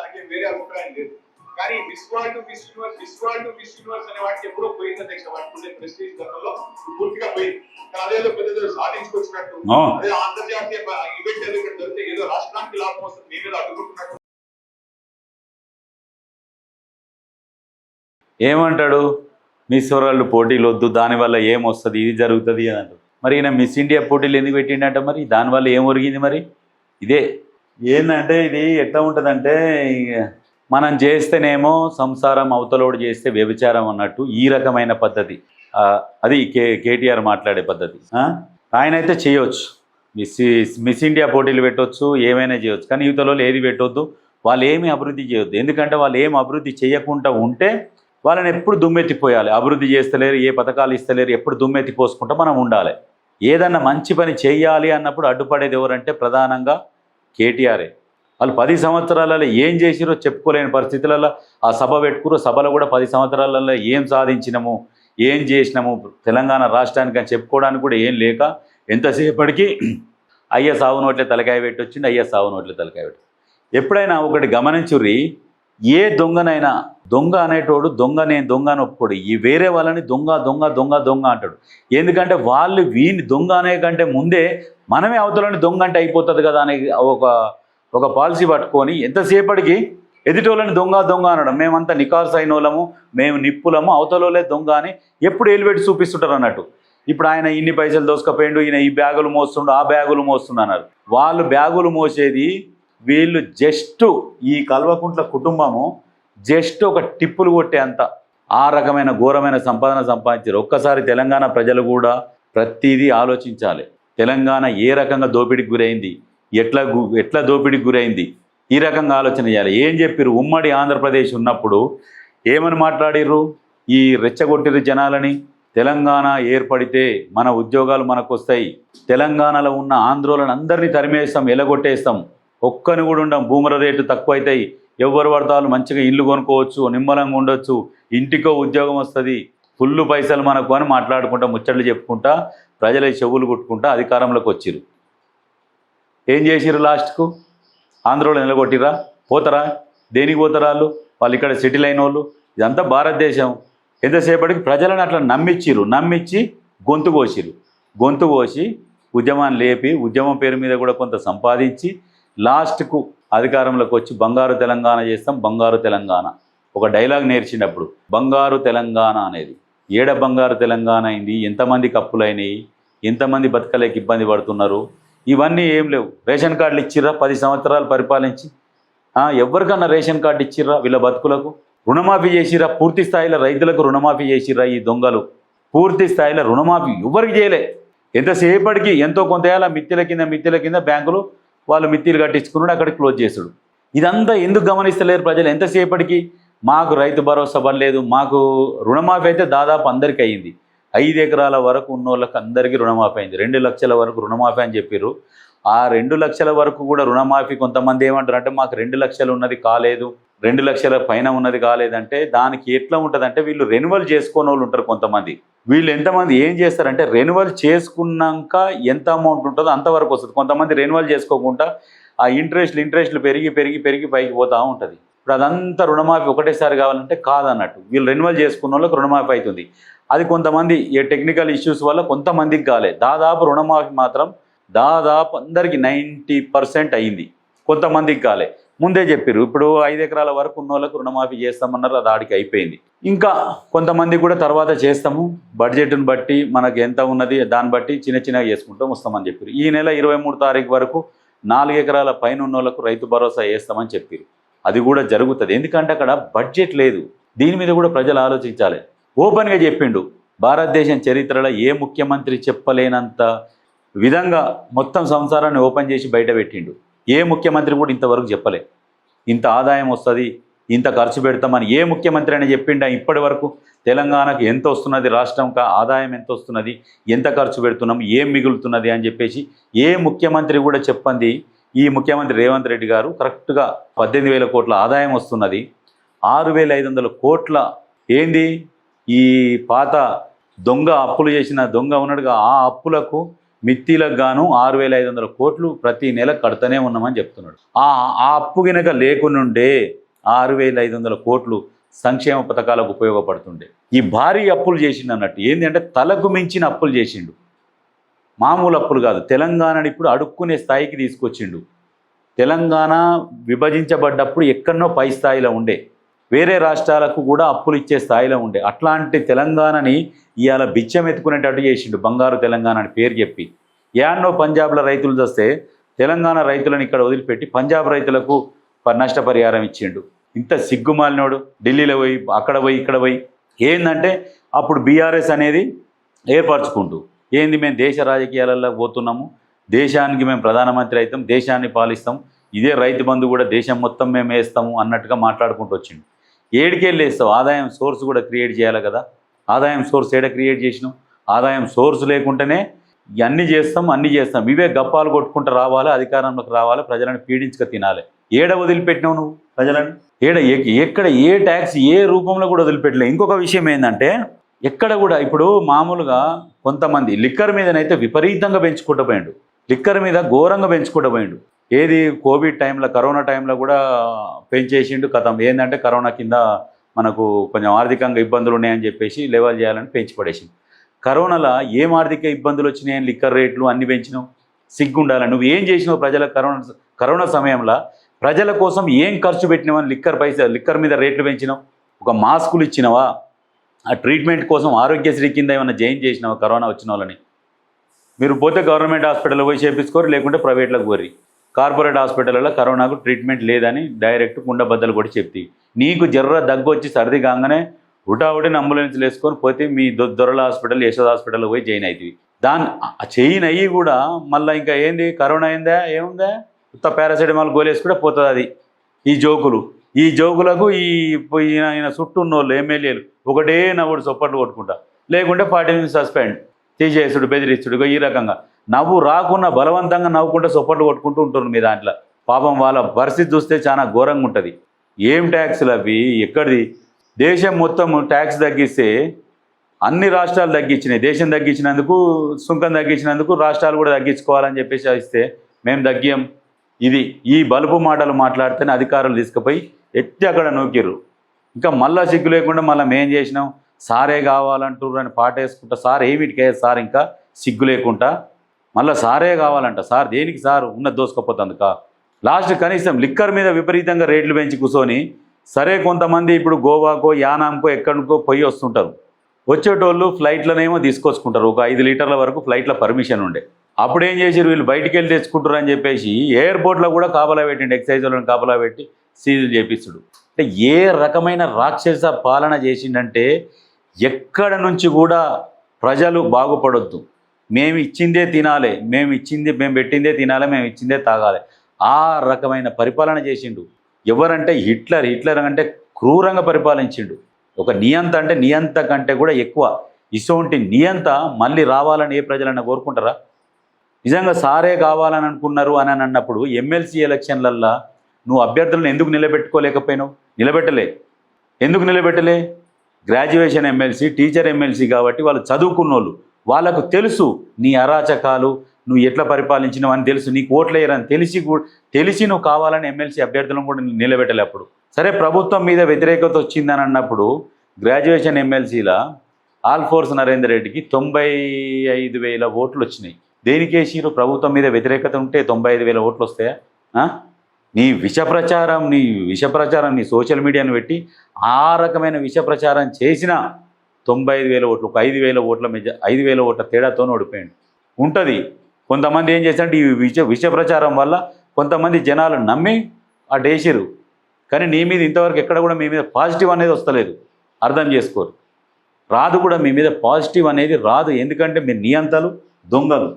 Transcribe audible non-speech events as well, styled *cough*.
నాకేం వేరే అభిప్రాయం లేదు. కానీ Miss World Miss Universe Miss World Miss Universe అనే వాటికి ఎప్పుడో పోయింది అధ్యక్ష. వాటికి ప్రెస్టీజ్ గతంలో పూర్తిగా పోయింది. అదేదో పెద్ద సాధించుకొచ్చినట్టు. అదే అంతర్జాతీయ ఈవెంట్ ఏదో ఇక్కడ ఏదో రాష్ట్రానికి లాభం వస్తుంది అడ్డుకుంటున్నట్టు ఏమంటాడు? మిస్ వరల్డ్ పోటీలు వద్దు దానివల్ల ఏం వస్తుంది? ఇది జరుగుతుంది అని మరి ఈయన మిస్ ఇండియా పోటీలు ఎందుకు పెట్టిండట మరి? దానివల్ల ఏం ఒరిగింది మరి? ఇదే ఏంటంటే ఇది ఎట్లా ఉంటుందంటే మనం చేస్తేనేమో సంసారం అవతలోడు చేస్తే వ్యభిచారం అన్నట్టు ఈ రకమైన పద్ధతి. అది కే కేటీఆర్ మాట్లాడే పద్ధతి. ఆయన అయితే చేయొచ్చు. మిస్ మిస్ ఇండియా పోటీలు పెట్టొచ్చు ఏమైనా చేయొచ్చు. కానీ యువతలో ఏది పెట్టొద్దు వాళ్ళు ఏమి అభివృద్ధి చేయొద్దు. ఎందుకంటే వాళ్ళు ఏమి అభివృద్ధి చేయకుండా ఉంటే వాళ్ళని ఎప్పుడు దుమ్మెత్తిపోయాలి. అభివృద్ధి చేస్తలేరు ఏ పథకాలు ఇస్తలేరు ఎప్పుడు దుమ్మెత్తిపోసుకుంటూ మనం ఉండాలి. ఏదన్నా మంచి పని చేయాలి అన్నప్పుడు అడ్డుపడేది ఎవరంటే ప్రధానంగా కేటీఆరే. వాళ్ళు పది సంవత్సరాలలో ఏం చేసిరో చెప్పుకోలేని పరిస్థితులలో ఆ సభ పెట్టుకురు సభలో కూడా పది సంవత్సరాలలో ఏం సాధించినాము ఏం చేసినాము తెలంగాణ రాష్ట్రానికి అని చెప్పుకోవడానికి కూడా ఏం లేక ఎంతసేపటికి *clears throat* అయ్య సావు నోట్లే తలకాయ పెట్టి వచ్చిండు అయ్య సావు నోట్లే తలకాయ పెట్టి ఎప్పుడైనా ఒకటి గమనించుర్రి ఏ దొంగనైనా దొంగ అనేటోడు దొంగ నేను దొంగ అని ఒప్పుకోడు. ఈ వేరే వాళ్ళని దొంగ దొంగ దొంగ దొంగ అంటాడు. ఎందుకంటే వాళ్ళు వీని దొంగ అనే కంటే ముందే మనమే అవతలని దొంగ అంటే అయిపోతుంది కదా అని ఒక ఒక పాలసీ పట్టుకొని ఎంతసేపటికి ఎదుటోళ్ళని దొంగ దొంగ అనడం. మేమంతా నికార్స్ అయిన వాళ్ళము మేము నిప్పులము అవతలోలే దొంగ అని ఎప్పుడు ఎలివేట్ చూపిస్తుంటారు అన్నట్టు. ఇప్పుడు ఆయన ఇన్ని పైసలు దోసుకపోయిండు ఈయన ఈ బ్యాగులు మోస్తుండు ఆ బ్యాగులు మోస్తుండు అన్నారు. వాళ్ళు బ్యాగులు మోసేది వీళ్ళు జస్ట్ ఈ కల్వకుంట్ల కుటుంబము జస్ట్ ఒక టిప్పులు కొట్టే అంత. ఆ రకమైన ఘోరమైన సంపాదన సంపాదించారు. ఒక్కసారి తెలంగాణ ప్రజలు కూడా ప్రతిదీ ఆలోచించాలి. తెలంగాణ ఏ రకంగా దోపిడికి గురైంది? ఎట్లా ఎట్లా దోపిడికి గురైంది? ఈ రకంగా ఆలోచన చేయాలి. ఏం చెప్పారు ఉమ్మడి ఆంధ్రప్రదేశ్ ఉన్నప్పుడు ఏమని మాట్లాడిర్రు? ఈ రెచ్చగొట్టిరు జనాలని? తెలంగాణ ఏర్పడితే మన ఉద్యోగాలు మనకు వస్తాయి తెలంగాణలో ఉన్న ఆంధ్రోలను అందరినీ తరిమేస్తాం ఎలగొట్టేస్తాం. ఒక్కని కూడా ఉండం భూముల రేటు తక్కువ అవుతాయి ఎవరు పడతాలు మంచిగా ఇల్లు కొనుక్కోవచ్చు నిమ్మలంగా ఉండొచ్చు. ఇంటికో ఉద్యోగం వస్తుంది. ఫుల్ పైసలు మనకు అని మాట్లాడుకుంటా ముచ్చట్లు చెప్పుకుంటా ప్రజల చెవులు కుట్టుకుంటా అధికారంలోకి వచ్చిరు ఏం చేసిరు లాస్ట్కు? ఆంధ్రలో నిలగొట్టిరా పోతారా? దేనికి పోతారా వాళ్ళు? వాళ్ళు ఇక్కడ సెటిల్ అయిన వాళ్ళు? ఇదంతా భారతదేశం. ఎంతసేపటికి ప్రజలను అట్లా నమ్మిచ్చిరు నమ్మిచ్చి గొంతు కోసిరు గొంతు కోసి ఉద్యమాన్ని లేపి ఉద్యమం పేరు మీద కూడా కొంత సంపాదించి లాస్ట్కు అధికారంలోకి వచ్చి బంగారు తెలంగాణ చేస్తాం బంగారు తెలంగాణ. ఒక డైలాగ్ నేర్చినప్పుడు బంగారు తెలంగాణ అనేది. ఏడ బంగారు తెలంగాణ అయింది? ఎంతమంది కప్పులైనాయి? ఎంతమంది బతకలేక ఇబ్బంది పడుతున్నారు? ఇవన్నీ ఏం లేవు. రేషన్ కార్డులు ఇచ్చిర్రా? పది సంవత్సరాలు పరిపాలించి. ఎవరికన్నా రేషన్ కార్డు ఇచ్చిర్రా వీళ్ళ బతుకులకు? రుణమాఫీ చేసిర్రా? పూర్తి స్థాయిలో రైతులకు రుణమాఫీ చేసిర్రా ఈ దొంగలు? పూర్తి స్థాయిలో రుణమాఫీ ఎవరికి చేయలే. ఎంతసేపటికి ఎంతో కొంత మిత్తిల కింద మిత్తిల కింద బ్యాంకులు వాళ్ళు మిత్తిలు కట్టించుకున్నాడు అక్కడ క్లోజ్ చేసుడు ఇదంతా ఎందుకు గమనిస్తలేరు ప్రజలు? ఎంతసేపటికి మాకు రైతు భరోసా పడలేదు మాకు రుణమాఫీ అయితే దాదాపు అందరికీ అయ్యింది. ఐదు ఎకరాల వరకు ఉన్న వాళ్ళకి అందరికీ రుణమాఫీ అయింది. రెండు లక్షల వరకు రుణమాఫీ అని చెప్పారు ఆ రెండు లక్షల వరకు కూడా రుణమాఫీ కొంతమంది ఏమంటారు అంటే మాకు రెండు లక్షలు ఉన్నది కాలేదు రెండు లక్షల పైన ఉన్నది కాలేదంటే దానికి ఎట్లా ఉంటుందంటే వీళ్ళు రెన్యువల్ చేసుకునే వాళ్ళు ఉంటారు కొంతమంది. వీళ్ళు ఎంతమంది ఏం చేస్తారంటే రెన్యువల్ చేసుకున్నాక ఎంత అమౌంట్ ఉంటుందో అంతవరకు వస్తుంది. కొంతమంది రెన్యువల్ చేసుకోకుండా ఆ ఇంట్రెస్ట్లు ఇంట్రెస్ట్లు పెరిగి పెరిగి పెరిగి పైకి పోతూ ఉంటుంది. ఇప్పుడు అదంతా రుణమాఫీ ఒకటేసారి కావాలంటే కాదన్నట్టు. వీళ్ళు రెన్యువల్ చేసుకున్న వాళ్ళకి రుణమాఫీ అవుతుంది. అది కొంతమంది ఏ టెక్నికల్ ఇష్యూస్ వల్ల కొంతమందికి కాలే. దాదాపు రుణమాఫీ మాత్రం దాదాపు అందరికి నైంటీ పర్సెంట్ అయింది. కొంతమందికి కాలే. ముందే చెప్పారు ఇప్పుడు ఐదు ఎకరాల వరకు ఉన్న వాళ్ళకు రుణమాఫీ చేస్తామన్నారు అది ఆడికి అయిపోయింది. ఇంకా కొంతమంది కూడా తర్వాత చేస్తాము. బడ్జెట్ను బట్టి మనకు ఎంత ఉన్నది దాన్ని బట్టి చిన్న చిన్నగా చేసుకుంటాం వస్తామని చెప్పారు ఈ నెల ఇరవై మూడు తారీఖు వరకు నాలుగు ఎకరాల పైన ఉన్న వాళ్ళకు రైతు భరోసా వేస్తామని చెప్పారు అది కూడా జరుగుతుంది. ఎందుకంటే అక్కడ బడ్జెట్ లేదు. దీని మీద కూడా ప్రజలు ఆలోచించాలి. ఓపెన్గా చెప్పిండు భారతదేశం చరిత్రలో ఏ ముఖ్యమంత్రి చెప్పలేనంత విధంగా మొత్తం సంసారాన్ని ఓపెన్ చేసి బయట పెట్టిండు. ఏ ముఖ్యమంత్రి కూడా ఇంతవరకు చెప్పలే. ఇంత ఆదాయం వస్తుంది ఇంత ఖర్చు పెడతామని ఏ ముఖ్యమంత్రి అయినా చెప్పిండా ఇప్పటి వరకు? తెలంగాణకు ఎంత వస్తున్నది రాష్ట్రం ఆదాయం ఎంత వస్తున్నది ఎంత ఖర్చు పెడుతున్నాం ఏం మిగులుతున్నది అని చెప్పేసి ఏ ముఖ్యమంత్రి కూడా చెప్పంది ఈ ముఖ్యమంత్రి రేవంత్ రెడ్డి గారు కరెక్ట్గా పద్దెనిమిది వేల కోట్ల ఆదాయం వస్తున్నది. ఆరు వేల ఐదు వందల కోట్ల ఏంది? ఈ పాత దొంగ అప్పులు చేసిన దొంగ ఉన్నట్టుగా ఆ అప్పులకు మిత్తిలకు గాను ఆరు వేల ఐదు వందల కోట్లు ప్రతి నెల కడతనే ఉన్నామని చెప్తున్నాడు. ఆ ఆ అప్పు గినక లేకుండుండే ఆరు వేల ఐదు వందల కోట్లు సంక్షేమ పథకాలకు ఉపయోగపడుతుండే. ఈ భారీ అప్పులు చేసిండు అన్నట్టు. ఏంటి అంటే తలకు మించిన అప్పులు చేసిండు. మామూలు అప్పులు కాదు. తెలంగాణని ఇప్పుడు అడుక్కునే స్థాయికి తీసుకొచ్చిండు. తెలంగాణ విభజించబడ్డప్పుడు ఎక్కడనో పై స్థాయిలో ఉండే వేరే రాష్ట్రాలకు కూడా అప్పులు ఇచ్చే స్థాయిలో ఉండే అట్లాంటి తెలంగాణని ఇవాళ బిచ్చం ఎత్తుకునేటట్టు చేసిండు బంగారు తెలంగాణ అని పేరు చెప్పి. యాన్నో పంజాబ్లో రైతులు చూస్తే తెలంగాణ రైతులను ఇక్కడ వదిలిపెట్టి పంజాబ్ రైతులకు ప- నష్టపరిహారం ఇచ్చిండు. ఇంత సిగ్గుమాలినోడు ఢిల్లీలో పోయి అక్కడ పోయి ఇక్కడ పోయి ఏంటంటే అప్పుడు బీఆర్ఎస్ అనేది ఏర్పరచుకుంటూ ఏంది మేము దేశ రాజకీయాలలో పోతున్నాము? దేశానికి మేము ప్రధానమంత్రి అవుతాం దేశాన్ని పాలిస్తాం. ఇదే రైతు బంధు కూడా దేశం మొత్తం మేము వేస్తాము అన్నట్టుగా మాట్లాడుకుంటూ వచ్చిండు. ఏడికెళ్ళి వేస్తావు? ఆదాయం సోర్స్ కూడా క్రియేట్ చేయాలి కదా. ఆదాయం సోర్స్ ఏడ క్రియేట్ చేసినాం ఆదాయం సోర్స్ లేకుంటేనే అన్నీ చేస్తాం అన్నీ చేస్తాం. ఇవే గప్పాలు కొట్టుకుంటూ రావాలి అధికారంలోకి రావాలి ప్రజలను పీడించక తినాలి. ఏడ వదిలిపెట్టినావు నువ్వు ప్రజలను? ఏడ ఎక్కడ ఏ ట్యాక్స్ ఏ రూపంలో కూడా వదిలిపెట్టలే. ఇంకొక విషయం ఏంటంటే ఎక్కడ కూడా ఇప్పుడు మామూలుగా కొంతమంది లిక్కర్ మీదనైతే విపరీతంగా పెంచుకుంటూ పోయిండు. లిక్కర్ మీద ఘోరంగా పెంచుకుంటూ పోయిండు. ఏది కోవిడ్ టైంలో కరోనా టైంలో కూడా పెంచేసిండు కథం. ఏంటంటే కరోనా కింద మనకు కొంచెం ఆర్థికంగా ఇబ్బందులు ఉన్నాయని చెప్పేసి లెవెల్ చేయాలని పెంచి పడేసింది కరోనాలో ఏం ఆర్థిక ఇబ్బందులు వచ్చినాయని లిక్కర్ రేట్లు అన్ని పెంచినావు? సిగ్గుండాలి? నువ్వు ఏం చేసినావు ప్రజల కరోనా కరోనా సమయంలో? ప్రజల కోసం ఏం ఖర్చు పెట్టినావని లిక్కర్ పైసా లిక్కర్ మీద రేట్లు పెంచినావు? ఒక మాస్కులు ఇచ్చినావా? ఆ ట్రీట్మెంట్ కోసం ఆరోగ్యశ్రీ కింద ఏమైనా జాయిన్ చేసినావా? కరోనా వచ్చిన వాళ్ళని? మీరు పోతే గవర్నమెంట్ హాస్పిటల్లో పోయి చేపించుకోరు లేకుంటే ప్రైవేట్లకు పోరి కార్పొరేట్ హాస్పిటల్లో కరోనాకు ట్రీట్మెంట్ లేదని డైరెక్ట్ కుండబద్దలు కూడా చెప్తాయి నీకు జర్ర దగ్గు వచ్చి సర్ది కాగానే ఉటావుడిని అంబులెన్స్లు వేసుకొని పోతే మీ దొ- దొరల హాస్పిటల్ యశోద హాస్పిటల్ పోయి జాయిన్ అవుతుంది దాని ఆ చైన్ అయ్యి కూడా మళ్ళీ ఇంకా ఏంది? కరోనా అయిందా? ఏముందా? ఉత్త పారాసిటమాల్ గోలేసుకుంటే పోతుంది అది. ఈ జోకులు. ఈ జోగులకు ఈ ఈయన ఈయన చుట్టూ ఉన్న వాళ్ళు ఎమ్మెల్యేలు ఒకటే నవ్వుడు చొప్పట్లు కొట్టుకుంటా. లేకుంటే పార్టీ నుంచి సస్పెండ్. తీసేసుడు బెదిరిస్తుడు ఈ రకంగా. నవ్వు రాకుండా బలవంతంగా నవ్వుకుంటే చొప్పట్లు కొట్టుకుంటూ ఉంటుంది మీ దాంట్లో. పాపం వాళ్ళ పరిస్థితి చూస్తే చాలా ఘోరంగా ఉంటుంది. ఏం ట్యాక్స్లు అవి? ఎక్కడిది? దేశం మొత్తం ట్యాక్స్ తగ్గిస్తే అన్ని రాష్ట్రాలు తగ్గించినాయి. దేశం తగ్గించినందుకు సుంకం తగ్గించినందుకు రాష్ట్రాలు కూడా తగ్గించుకోవాలని చెప్పేసి ఇస్తే మేము తగ్గాం ఇది ఈ బలుపు మాటలు మాట్లాడితేనే అధికారులు తీసుకుపోయి ఎట్టి అక్కడ నూకిర్రు. ఇంకా మళ్ళా సిగ్గు లేకుండా మళ్ళీ మేం చేసినాం? సారే కావాలంటారు అని పాట వేసుకుంటా సార్ ఏమిటికే సార్ ఇంకా సిగ్గు లేకుండా? మళ్ళీ సారే కావాలంట సార్ దేనికి సార్ ఉన్న దోసుకపోతుందిక? లాస్ట్ కనీసం లిక్కర్ మీద విపరీతంగా రేట్లు పెంచి కూర్చొని సరే కొంతమంది ఇప్పుడు గోవాకో యానాంకో ఎక్కడికో పోయి వస్తుంటారు. వచ్చేటోళ్ళు ఫ్లైట్లనేమో తీసుకొచ్చుకుంటారు. ఒక ఐదు లీటర్ల వరకు ఫ్లైట్ల పర్మిషన్ ఉండే. అప్పుడు ఏం చేశారు? వీళ్ళు బయటికి వెళ్ళి తెచ్చుకుంటారు అని చెప్పేసి ఎయిర్పోర్ట్లో కూడా కాపలా పెట్టిండు ఎక్సైజ్ వాళ్ళని కాపలా పెట్టి సీజులు చేపిస్తుడు. అంటే ఏ రకమైన రాక్షస పాలన చేసిండంటే ఎక్కడ నుంచి కూడా ప్రజలు బాగుపడొద్దు. మేము ఇచ్చిందే తినాలి మేము ఇచ్చింది మేము పెట్టిందే తినాలి మేము ఇచ్చిందే తాగాలి. ఆ రకమైన పరిపాలన చేసిండు. ఎవరంటే హిట్లర్ హిట్లర్ అంటే క్రూరంగా పరిపాలించిండు. ఒక నియంత అంటే నియంత కంటే కూడా ఎక్కువ. ఇసోంటి నియంత మళ్ళీ రావాలని ఏ ప్రజలన్నా కోరుకుంటారా? నిజంగా సారే కావాలని అనుకున్నారు అని అని అన్నప్పుడు ఎమ్మెల్సీ ఎలక్షన్లల్లో నువ్వు అభ్యర్థులను ఎందుకు నిలబెట్టుకోలేకపోయినావు? నిలబెట్టలే. ఎందుకు నిలబెట్టలే? గ్రాడ్యుయేషన్ ఎమ్మెల్సీ టీచర్ ఎమ్మెల్సీ కాబట్టి వాళ్ళు చదువుకున్నోళ్ళు. వాళ్ళకు తెలుసు నీ అరాచకాలు నువ్వు ఎట్లా పరిపాలించినావు అని తెలుసు నీకు ఓట్లేయరని తెలిసి కూడా తెలిసి నువ్వు కావాలని ఎమ్మెల్సీ అభ్యర్థులను కూడా నిలబెట్టలే అప్పుడు. సరే ప్రభుత్వం మీద వ్యతిరేకత వచ్చిందని అన్నప్పుడు గ్రాడ్యుయేషన్ ఎమ్మెల్సీల ఆల్ ఫోర్స్ నరేందర్ రెడ్డికి తొంభై ఐదు వేల ఓట్లు వచ్చినాయి. దేనికేసిరు ప్రభుత్వం మీద వ్యతిరేకత ఉంటే తొంభై ఐదు వేల ఓట్లు వస్తాయా నీ విష ప్రచారం నీ విష ప్రచారం నీ సోషల్ మీడియాను పెట్టి ఆ రకమైన విష ప్రచారం చేసిన తొంభై ఐదు వేల ఓట్లు ఒక ఐదు వేల ఓట్ల మెజ ఐదు వేల ఓట్ల తేడాతో ఓడిపోయాడు. ఉంటుంది. కొంతమంది ఏం చేశారంటే ఈ విష విష ప్రచారం వల్ల కొంతమంది జనాలు నమ్మి ఆ డేసిరు కానీ నీ మీద ఇంతవరకు ఎక్కడ కూడా మీ మీద పాజిటివ్ అనేది వస్తలేదు. అర్థం చేసుకోరు. రాదు కూడా మీ మీద పాజిటివ్ అనేది రాదు. ఎందుకంటే మీరు నియంతలు దొంగలు.